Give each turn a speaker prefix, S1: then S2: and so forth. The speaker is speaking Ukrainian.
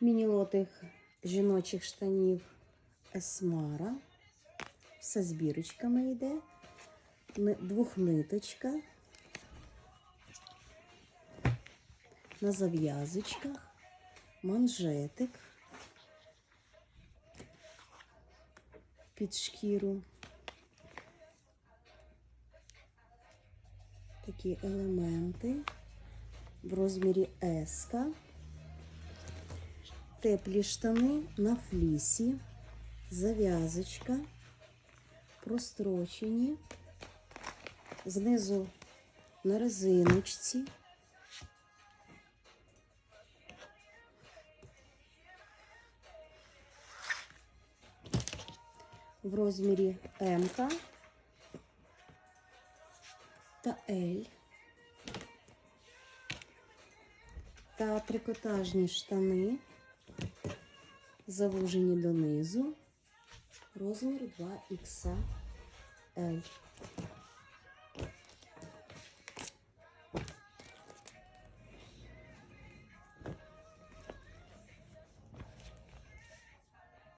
S1: мінілотих жіночих штанів Есмара. Все з бірочками йде. Ни- Двохниточка. На зав'язочках. Манжетик. Під шкіру. Такі елементи в розмірі еска. Теплі штани на флісі, зав'язочка, прострочені, знизу на резиночці. В розмірі М та L. Та трикотажні штани завужені донизу, розмір 2XL.